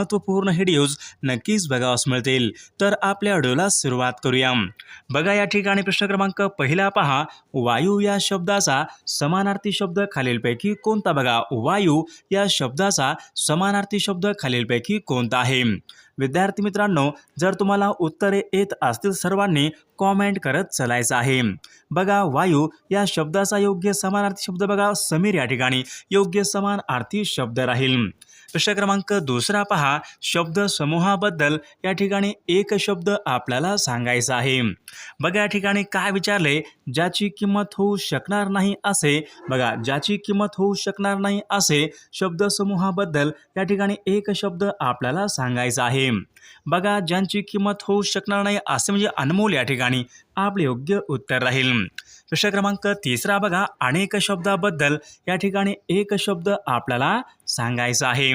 महत्त्वपूर्ण व्हिडिओज नक्कीच बघावास मिळतील. तर आपल्या व्हिडिओला सुरुवात करूया. बघा या ठिकाणी प्रश्न क्रमांक पहिला पहा. वायू या शब्दाचा समानार्थी शब्द खालीलपैकी कोणता? बघा वायू या शब्दाचा समानार्थी शब्द खालीलपैकी कोणता आहे? विद्यार्थी मित्रांनो जर तुम्हाला उत्तरे येत असतील सर्वांनी कॉमेंट करत चलायचं आहे. बघा वायू या शब्दाचा योग्य समानार्थी शब्द बघा. समीर या ठिकाणी योग्य समानार्थी शब्द राहील. प्रश्न क्रमांक दुसरा पहा. शब्द समूहाबद्दल या ठिकाणी एक शब्द आपल्याला सांगायचा आहे. बघा या ठिकाणी काय विचारले? ज्याची किंमत होऊ शकणार नाही असे. बघा ज्याची किंमत होऊ शकणार नाही असे शब्द समूहाबद्दल या ठिकाणी एक शब्द आपल्याला सांगायचा आहे. बघा ज्यांची किंमत होऊ शकणार नाही असे म्हणजे अनमोल या ठिकाणी आपले योग्य उत्तर राहील. प्रश्न क्रमांक तिसरा बघा अनेक शब्दाबद्दल या ठिकाणी एक शब्द आपल्याला सांगायचा आहे.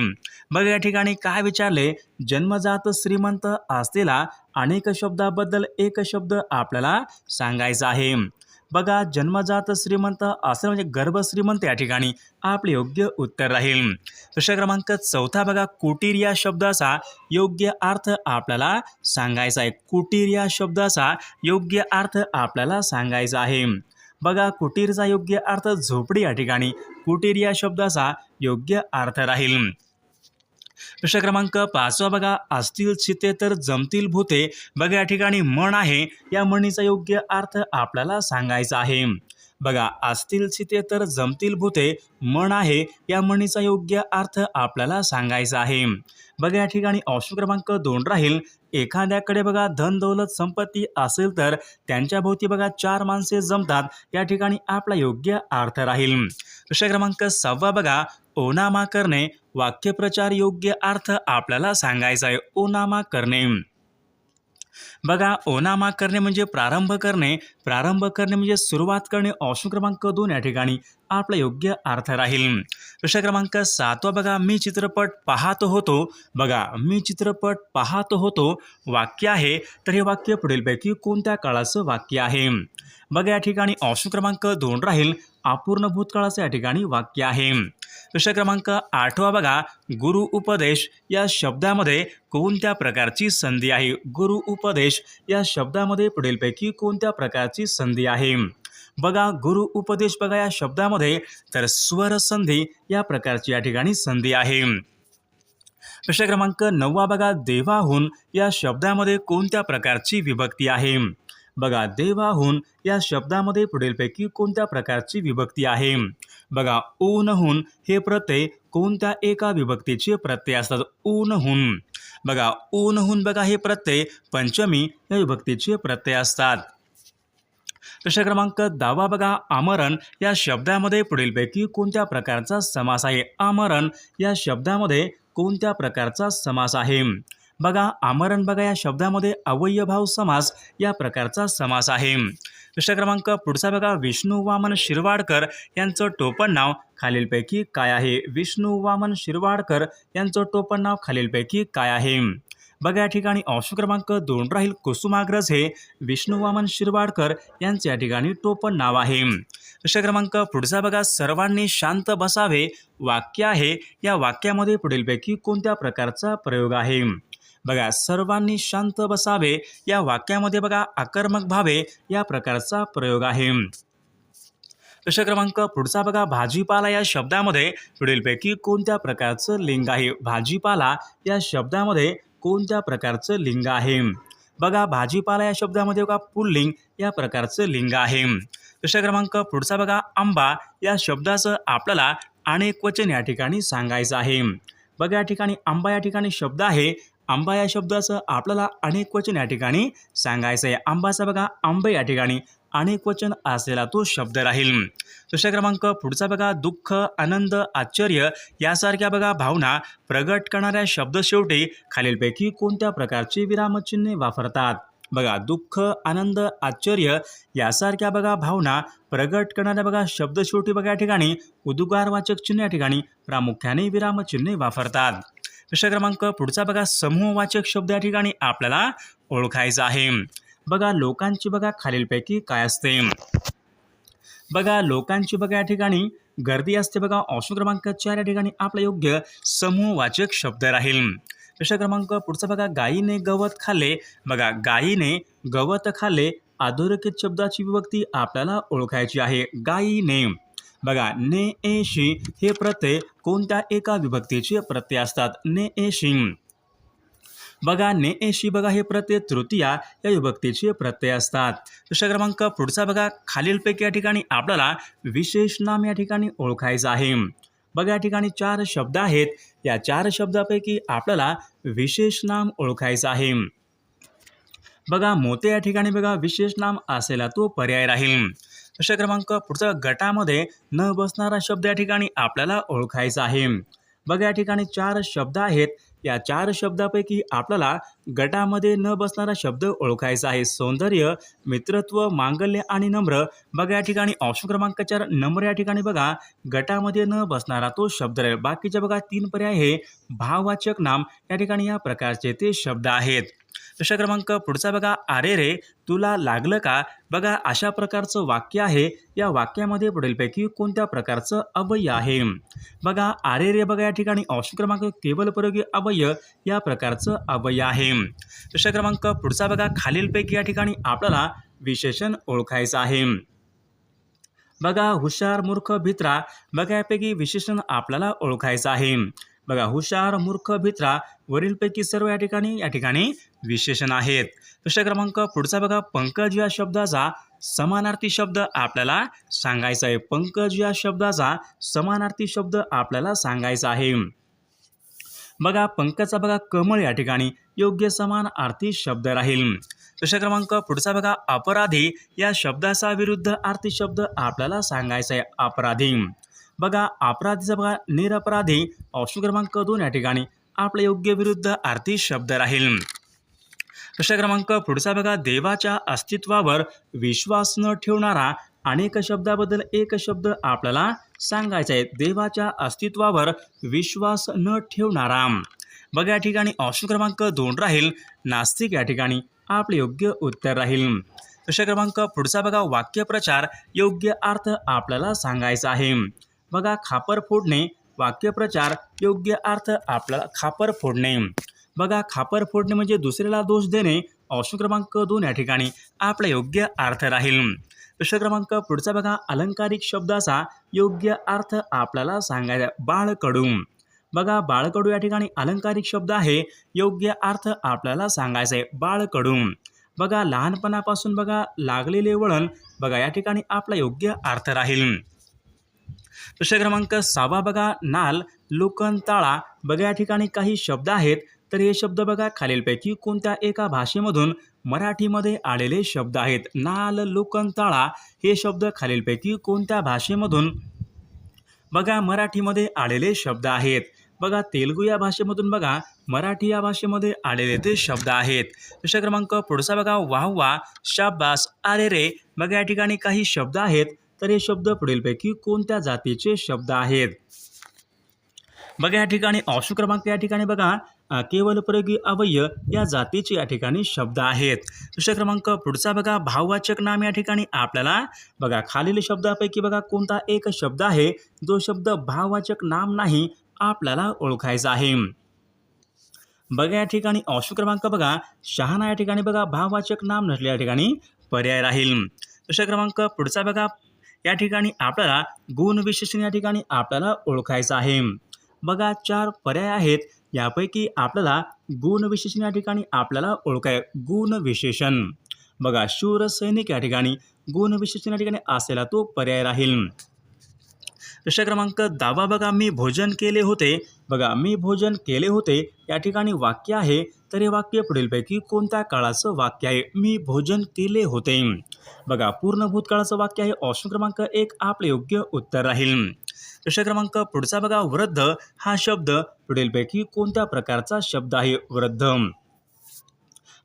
बघा या ठिकाणी काय विचारले? जन्मजात श्रीमंत असलेला अनेक शब्दाबद्दल एक शब्द आपल्याला सांगायचा आहे. बघा जन्मजात श्रीमंत असं म्हणजे गर्भ श्रीमंत या ठिकाणी आपले योग्य उत्तर राहील. प्रश्न क्रमांक चौथा बघा कुटीर या शब्दाचा योग्य अर्थ आपल्याला सांगायचा आहे. कुटीर या शब्दाचा योग्य अर्थ आपल्याला सांगायचा आहे. बघा कुटीरचा योग्य अर्थ झोपडी या ठिकाणी कुटीर या शब्दाचा योग्य अर्थ राहील. प्रश्न क्रमांक पाचवा बघा. असतील चिते तर जमतील भूते. बघा या ठिकाणी म्हण आहे. या म्हणीचा योग्य अर्थ आपल्याला सांगायचा आहे. बघा असतील चिते तर जमतील भूते. म्हण आहे. या म्हणीचा योग्य अर्थ आपल्याला सांगायचा आहे. बघा या ठिकाणी ऑप्शन क्रमांक दोन राहील. एखाद्याकडे बघा धन दौलत संपत्ती असेल तर त्यांच्या भोवती बघा चार माणसे जमतात. या ठिकाणी आपला योग्य अर्थ राहील. प्रश्न क्रमांक सहावा बघा. ओनामा करणे वाक्यप्रचार योग्य अर्थ आपल्याला सांगायचा आहे. ओनामा करणे. बघा ओनामा करणे म्हणजे प्रारंभ करणे. प्रारंभ करणे म्हणजे सुरुवात करणे. ऑप्शन क्रमांक दोन या ठिकाणी आपला योग्य अर्थ राहील. प्रश्न क्रमांक सातवा बघा मी चित्रपट पाहत होतो. बघा मी चित्रपट पाहत होतो. वाक्य आहे तर हे वाक्य पुढीलपैकी कोणत्या काळाचं वाक्य आहे? बघा या ठिकाणी ऑप्शन क्रमांक दोन राहील. अपूर्ण भूतकाळाचं या ठिकाणी वाक्य आहे. प्रश्न क्रमांक आठवा बघा. गुरु उपदेश या शब्दामध्ये कोणत्या प्रकारची संधी आहे? गुरु उपदेश या शब्दामध्ये पुढीलपैकी कोणत्या प्रकारची संधी आहे? बघा गुरु उपदेश बघा या शब्दामध्ये. तर स्वर संधी या प्रकारची या ठिकाणी संधी आहे. प्रश्न क्रमांक नववा बघा. देवाहून या शब्दामध्ये कोणत्या प्रकारची विभक्ती आहे? बघा देवाहून या शब्दामध्ये पुढीलपैकी कोणत्या प्रकारची विभक्ती आहे? बघा ऊनहून हे प्रत्यय कोणत्या एका विभक्तीचे प्रत्यय असतात? ऊनहून. बघा ऊनहून बघा हे प्रत्यय पंचमी या विभक्तीचे प्रत्यय असतात. प्रश्न क्रमांक दहावा बघा आमरण या शब्दामध्ये पुढीलपैकी कोणत्या प्रकारचा समास आहे? आमरण या शब्दामध्ये कोणत्या प्रकारचा समास आहे? बघा आमरण बघा या शब्दामध्ये अवयभाव समास या प्रकारचा समास आहे. प्रश्न क्रमांक पुढचा बघा विष्णू वामन शिरवाडकर यांचं टोपण नाव खालीलपैकी काय आहे? विष्णू वामन शिरवाडकर यांचं टोपण नाव खालीलपैकी काय आहे? बघा या ठिकाणी ऑप्शन क्रमांक दोन राहील कुसुमाग्रज हे. विष्णू वामन शिरवाडकर यांचे या ठिकाणी टोपण नाव आहे. प्रश्न क्रमांक पुढचा बघा सर्वांनी शांत बसावे वाक्य आहे. या वाक्यामध्ये पुढीलपैकी कोणत्या प्रकारचा प्रयोग आहे? बघा सर्वांनी शांत बसावे. या वाक्यामध्ये बघा आक्रमक भावे या प्रकारचा प्रयोग आहे. प्रश्न क्रमांक पुढचा बघा भाजीपाला या शब्दामध्ये पुढीलपैकी कोणत्या प्रकारचं लिंग आहे? भाजीपाला या शब्दामध्ये कोणत्या प्रकारचं लिंग आहे? बघा भाजीपाला या शब्दामध्ये बघा पुल्लिंग या प्रकारचं लिंग आहे. प्रश्न क्रमांक पुढचा बघा आंबा या शब्दाचं आपल्याला अनेक वचन या ठिकाणी सांगायचं आहे. बघा या ठिकाणी आंबा या ठिकाणी शब्द आहे. आंबा या शब्दाचं आपल्याला अनेक वचन या ठिकाणी सांगायचं आहे आंबाचा बघा आंबे या ठिकाणी अनेक वचन असलेला तो शब्द राहील. दुसरा क्रमांक पुढचा बघा दुःख आनंद आश्चर्य यासारख्या बघा भावना प्रगट करणाऱ्या शब्द शेवटी खालीलपैकी कोणत्या प्रकारची विरामचिन्हे वापरतात? बघा दुःख आनंद आश्चर्य यासारख्या बघा भावना प्रगट करणाऱ्या बघा शब्द शेवटी बघा या ठिकाणी उद्गारवाचक चिन्ह या ठिकाणी प्रामुख्याने विरामचिन्हे वापरतात. प्रश्न क्रमांक पुढचा बघा. समूहवाचक शब्द या ठिकाणी आपल्याला ओळखायचा आहे. बघा लोकांची बघा खालीलपैकी काय असते? बघा लोकांची बघा या ठिकाणी गर्दी असते बघा. ऑप्शन क्रमांक चार या ठिकाणी आपला योग्य समूहवाचक शब्द राहील. प्रश्न क्रमांक पुढचा बघा. गायीने गवत खाल्ले. बघा गायीने गवत खाल्ले. अधोरेखित शब्दाची विभक्ती आपल्याला ओळखायची आहे. गायीने बघा ने एशी हे प्रत्यय कोणत्या एका विभक्तीचे प्रत्यय असतात? ने एशी बघा ने एशी बघा हे प्रत्यय तृतीया या विभक्तीचे प्रत्यय असतात. प्रश्न क्रमांक पुढचा बघा खालीलपैकी या ठिकाणी आपल्याला विशेष नाम या ठिकाणी ओळखायचं आहे. बघा या ठिकाणी चार शब्द आहेत. या चार शब्दापैकी आपल्याला विशेष नाम ओळखायचं आहे. बघा मोते या ठिकाणी बघा विशेष नाम असेल तो पर्याय राहील. प्रश्न क्रमांक पुढचा गटामध्ये न बसणारा शब्द या ठिकाणी आपल्याला ओळखायचा आहे. बघा या ठिकाणी चार शब्द आहेत. या चार शब्दापैकी आपल्याला गटामध्ये न बसणारा शब्द ओळखायचा आहे. सौंदर्य मित्रत्व मांगल्य आणि नम्र. बघा या ठिकाणी ऑप्शन क्रमांक चार नम्र या ठिकाणी बघा. गटामध्ये न बसणारा तो शब्द राहील बाकीचे बघा तीन पर्याय हे भाववाचक नाम. या ठिकाणी या प्रकारचे ते शब्द आहेत. प्रश्न क्रमांक पुढचा बघा. अरे रे तुला लागलं का? बघा अशा प्रकारचं वाक्य आहे. या वाक्यामध्ये पुढीलपैकी कोणत्या प्रकारचं अवय आहे? बघा आरे रे बघा या ठिकाणी ऑप्शन क्रमांक केवल प्रयोगी अवय या प्रकारचं अवय आहे. प्रश्न क्रमांक पुढचा बघा. खालीलपैकी या ठिकाणी आपल्याला विशेषण ओळखायचं आहे. बघा हुशार मूर्ख भित्रा. बघा यापैकी विशेषण आपल्याला ओळखायचं आहे. बघा हुशार मूर्ख भित्रा. वरीलपैकी सर्व या ठिकाणी या ठिकाणी विशेषण आहेत. प्रश्न क्रमांक पुढचा बघा पंकज या शब्दाचा समानार्थी शब्द आपल्याला सांगायचा आहे. पंकज या शब्दाचा समानार्थी शब्द आपल्याला सांगायचा आहे. बघा पंकजचा बघा कमळ या ठिकाणी योग्य समान आर्थी शब्द राहील. प्रश्न क्रमांक पुढचा बघा अपराधी या शब्दाचा विरुद्ध आर्थी शब्द आपल्याला सांगायचा आहे. अपराधी. बघा अपराधीचा बघा निरपराधी. ऑप्शन क्रमांक दोन या ठिकाणी आपला योग्य विरुद्ध आर्थी शब्द राहील. प्रश्न क्रमांक पुढचा बघा. देवाच्या अस्तित्वावर विश्वास न ठेवणारा अनेक शब्दाबद्दल एक शब्द आपल्याला सांगायचा आहे. देवाच्या अस्तित्वावर विश्वास न ठेवणारा. बघा या ठिकाणी ऑप्शन क्रमांक दोन राहील. नास्तिक या ठिकाणी आपले योग्य उत्तर राहील. प्रश्न क्रमांक पुढचा बघा. वाक्यप्रचार योग्य अर्थ आपल्याला सांगायचा आहे. बघा खापर फोडणे. वाक्यप्रचार योग्य अर्थ आपल्याला खापर फोडणे. बघा खापर फोडणे म्हणजे दुसऱ्याला दोष देणे ऑप्शन क्रमांक दोन या ठिकाणी. आपला योग्य अर्थ राहील. दुसरा क्रमांक पुढचा बघा अलंकारिक शब्दाचा योग्य अर्थ आपल्याला सांगायचा बाळकडू. बघा बाळकडू या ठिकाणी अलंकारिक शब्द आहे. योग्य अर्थ आपल्याला सांगायचा आहे. बाळकडू. बघा लहानपणापासून बघा लागलेले वळण बघा या ठिकाणी आपला योग्य अर्थ राहील. दुसरा क्रमांक सहावा बघा नाल लोकन ताळा बघा या ठिकाणी काही शब्द आहेत. तर हे शब्द बघा खालीलपैकी कोणत्या एका भाषेमधून मराठीमध्ये आलेले शब्द आहेत. नाल लोकंताळा हे शब्द खालीलपैकी कोणत्या भाषेमधून बघा मराठीमध्ये आलेले शब्द आहेत. बघा तेलुगू या भाषेमधून बघा मराठी या भाषेमध्ये आलेले ते शब्द आहेत. प्रश्न क्रमांक पुढचा बघा. वाह वा शाबास अरे रे बघा या ठिकाणी काही शब्द आहेत. तर हे शब्द पुढीलपैकी कोणत्या जातीचे शब्द आहेत? बघा या ठिकाणी ऑप्शन क्रमांक या ठिकाणी बघा. केवल प्रयोगी अवयय या जातीचे या ठिकाणी शब्द आहेत. दुसरा क्रमांक पुढचा बघा भाववाचक नाम या ठिकाणी आपल्याला बघा खालील शब्दापैकी बघा कोणता एक शब्द आहे जो शब्द भाववाचक नाम नाही आपल्याला ओळखायचा आहे. बघा या ठिकाणी ऑप्शन क्रमांक बघा शहाणा या ठिकाणी बघा भाववाचक नाम नसले या ठिकाणी पर्याय राहील. दुसरा क्रमांक पुढचा बघा या ठिकाणी आपल्याला गुण विशेषण या ठिकाणी आपल्याला ओळखायचं आहे. बघा चार पर्याय आहेत यापैकी आपल्याला गुण विशेषण या ठिकाणी आपल्याला ओळखाय गुण विशेषण. बघा शूर सैनिक या ठिकाणी गुण विशेषण या ठिकाणी असलेला तो पर्याय राहील. प्रश्न क्रमांक दहावा बघा मी भोजन केले होते. बघा मी भोजन केले होते या ठिकाणी वाक्य आहे तर हे वाक्य पुढीलपैकी कोणत्या काळाचं वाक्य आहे? मी भोजन केले होते. बघा पूर्ण भूतकाळाचं वाक्य आहे ऑप्शन क्रमांक एक आपले योग्य उत्तर राहील. प्रश्न क्रमांक पुढचा बघा वृद्ध. हा शब्द पुढीलपैकी कोणत्या प्रकारचा शब्द आहे वृद्ध?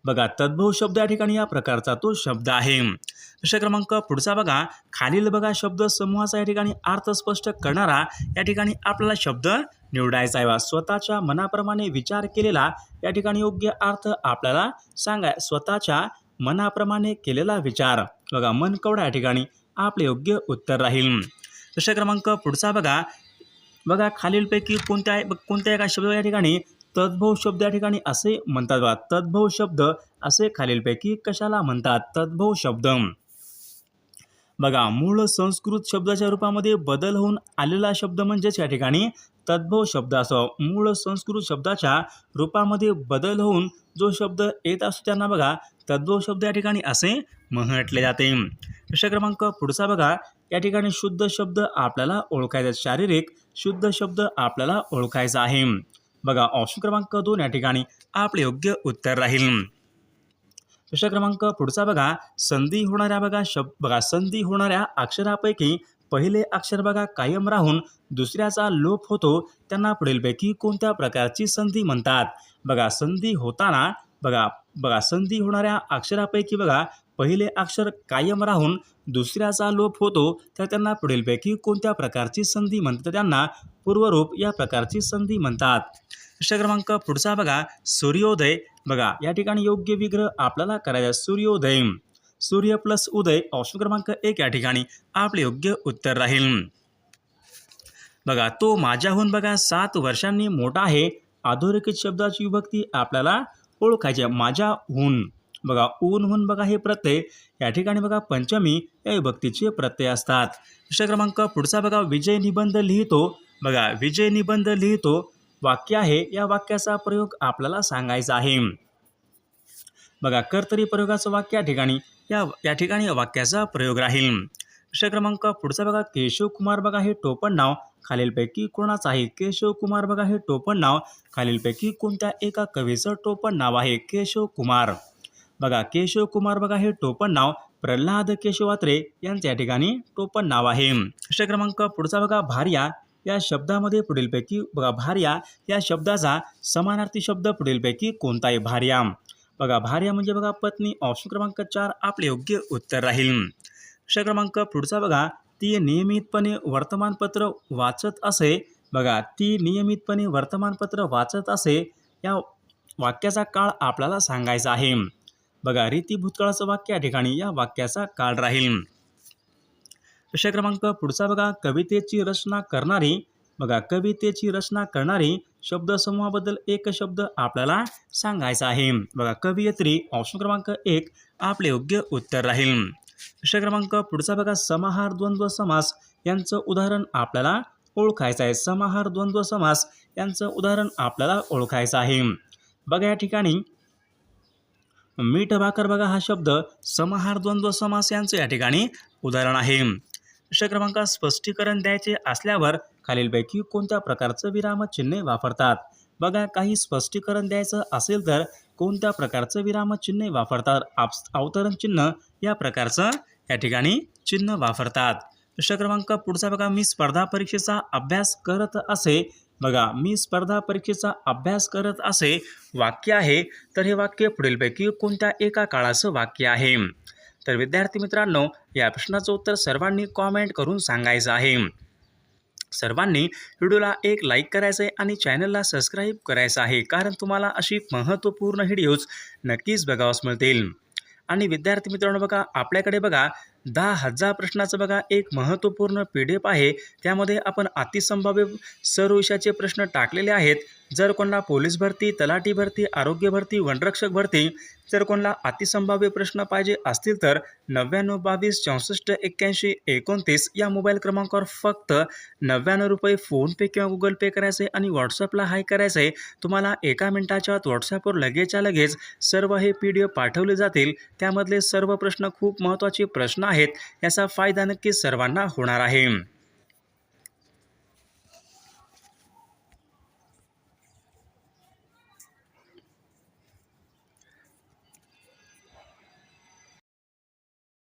बघा तद्भव शब्द या ठिकाणी या प्रकारचा तो शब्द आहे. प्रश्न क्रमांक पुढचा बघा खालील बघा शब्द समूहाचा या ठिकाणी अर्थ स्पष्ट करणारा या ठिकाणी आपल्याला शब्द निवडायचा आहे. बा. स्वतःच्या मनाप्रमाणे विचार केलेला या ठिकाणी योग्य अर्थ आपल्याला सांगाय स्वतःच्या मनाप्रमाणे केलेला विचार. बघा मन कवडा या ठिकाणी आपले योग्य उत्तर राहील. प्रश्न क्रमांक पुढचा बघा. बघा खालीलपैकी कोणत्या कोणत्या एका शब्द या ठिकाणी तद्भव शब्द या ठिकाणी असे म्हणतात बघा. तद्भव शब्द असे खालीलपैकी कशाला म्हणतात? तद्भव शब्द बघा मूळ संस्कृत शब्दाच्या रूपामध्ये बदल होऊन आलेला शब्द म्हणजेच या ठिकाणी तद्भव शब्द असो. मूळ संस्कृत शब्दाच्या रूपामध्ये बदल होऊन जो शब्द येत असतो त्यांना बघा तद्भव शब्द या ठिकाणी असे म्हटले जाते. प्रश्न क्रमांक पुढचा बघा. या ठिकाणी शुद्ध शब्द आपल्याला ओळखायचा. शारीरिक शुद्ध शब्द आपल्याला ओळखायचा आहे. बघा ऑप्शन क्रमांक दोन या ठिकाणी आपले योग्य उत्तर राहील. प्रश्न क्रमांक पुढचा बघा. संधी होणाऱ्या बघा शब्द बघा संधी होणाऱ्या अक्षरापैकी पहिले अक्षर बघा कायम राहून दुसऱ्याचा लोप होतो. त्यांना पुढीलपैकी कोणत्या प्रकारची संधी म्हणतात? बघा संधी होताना बघा बघा संधी होणाऱ्या अक्षरापैकी बघा पहिले अक्षर कायम राहून दुसऱ्याचा लोप होतो तर त्यांना पुढीलपैकी कोणत्या प्रकारची संधी म्हणतात? तर त्यांना पूर्वरूप या प्रकारची संधी म्हणतात. प्रश्न क्रमांक पुढचा बघा. सूर्योदय. बघा या ठिकाणी योग्य विग्रह आपल्याला करायचा सूर्योदय. सूर्य प्लस उदय ऑप्शन क्रमांक एक या ठिकाणी आपले योग्य उत्तर राहील. बघा तो माझ्याहून बघा सात वर्षांनी मोठा आहे. अधोरेखित शब्दाची विभक्ती आपल्याला ओळखायची माझ्याहून. बघा ऊन हून बघा हे प्रत्यय. या ठिकाणी बघा पंचमी या विभक्तीचे प्रत्यय असतात. प्रश्न क्रमांक पुढचा बघा विजय निबंध लिहितो. बघा विजय निबंध लिहितो. वाक्य आहे या वाक्याचा प्रयोग आपल्याला सांगायचा आहे. बघा कर्तरी प्रयोगाचं वाक्य या ठिकाणी या या ठिकाणी वाक्याचा प्रयोग राहील. प्रश्न क्रमांक पुढचा बघा केशव कुमार बघा हे टोपण नाव. खालीलपैकी कोणाचं आहे? केशव कुमार बघा हे टोपण नाव. खालीलपैकी कोणत्या एका कवीचं टोपण नाव आहे? केशव कुमार. बघा केशव कुमार बघा हे टोपण नाव प्रल्हाद केशवात्रे यांचं या ठिकाणी टोपण नाव आहे. प्रश्न क्रमांक पुढचा बघा भार्या या शब्दामध्ये पुढीलपैकी बघा भार्या या शब्दाचा समानार्थी शब्द पुढीलपैकी कोणता आहे भार्या? बघा भार्या म्हणजे बघा पत्नी. ऑप्शन क्रमांक चार आपले योग्य उत्तर राहील. प्रश्न क्रमांक पुढचा बघा ती नियमितपणे वर्तमानपत्र वाचत असे. बघा ती नियमितपणे वर्तमानपत्र वाचत असे. या वाक्याचा काळ आपल्याला सांगायचा आहे. बघा रीती भूतकाळाचं वाक्य या ठिकाणी या वाक्याचा काळ राहील. प्रश्न क्रमांक पुढचा बघा कवितेची रचना करणारी बघा कवितेची रचना करणारी शब्दसमूहाबद्दल एक शब्द आपल्याला सांगायचा आहे. बघा कवयित्री ऑप्शन क्रमांक एक आपले योग्य उत्तर राहील. प्रश्न क्रमांक पुढचा बघा समाहार द्वंद्व समास यांचं उदाहरण आपल्याला ओळखायचं आहे. समाहार द्वंद्व समास यांचं उदाहरण आपल्याला ओळखायचं आहे. बघा या ठिकाणी मीठ भाकर बघा हा शब्द समाहार द्वंद्व समास यांचं या ठिकाणी उदाहरण आहे. प्रश्न क्रमांक स्पष्टीकरण द्यायचे असल्यावर खालीलपैकी कोणत्या प्रकारचं विरामचिन्हे वापरतात? बघा काही स्पष्टीकरण द्यायचं असेल तर कोणत्या प्रकारचं विरामचिन्हे वापरतात? आप अवतरण चिन्ह या प्रकारचं या ठिकाणी चिन्ह वापरतात. प्रश्न क्रमांक पुढचा बघा मी स्पर्धा परीक्षेचा अभ्यास करत असे बघा मी स्पर्धा परीक्षेचा अभ्यास करत असे वाक्य आहे तर हे वाक्य पुढीलपैकी कोणत्या एका काळाचं वाक्य आहे? तर विद्यार्थी मित्रांनो या प्रश्नाचं उत्तर सर्वांनी कॉमेंट करून सांगायचं आहे. सर्वांनी व्हिडिओला एक लाईक करायचं आहे आणि चॅनलला सबस्क्राईब करायचं आहे कारण तुम्हाला अशी महत्त्वपूर्ण व्हिडिओज नक्कीच बघावास मिळतील. आणि विद्यार्थी मित्रांनो बघा आपल्याकडे बघा दहा हजार प्रश्नाचं बघा एक महत्त्वपूर्ण पी डी एफ आहे. त्यामध्ये आपण अतिसंभाव्य सर्व विषयाचे प्रश्न टाकलेले आहेत. जर कोणाला पोलीस भरती तलाठी भरती आरोग्य भरती वनरक्षक भरती जर कोणाला अतिसंभाव्य प्रश्न पाहिजे असतील तर नव्याण्णव बावीस चौसष्ट एक्क्याऐंशी एकोणतीस या मोबाईल क्रमांकावर फक्त नव्याण्णव रुपये फोनपे किंवा गुगल पे करायचे आणि व्हॉट्सअपला हाय करायचं आहे तुम्हाला एका मिनिटाच्या आत व्हॉट्सअपवर लगेचच्या लगेच सर्व हे पी डी एफ पाठवले जातील. त्यामधले सर्व प्रश्न खूप महत्त्वाचे प्रश्न आहेत याचा फायदा नक्कीच सर्वांना होणार आहे.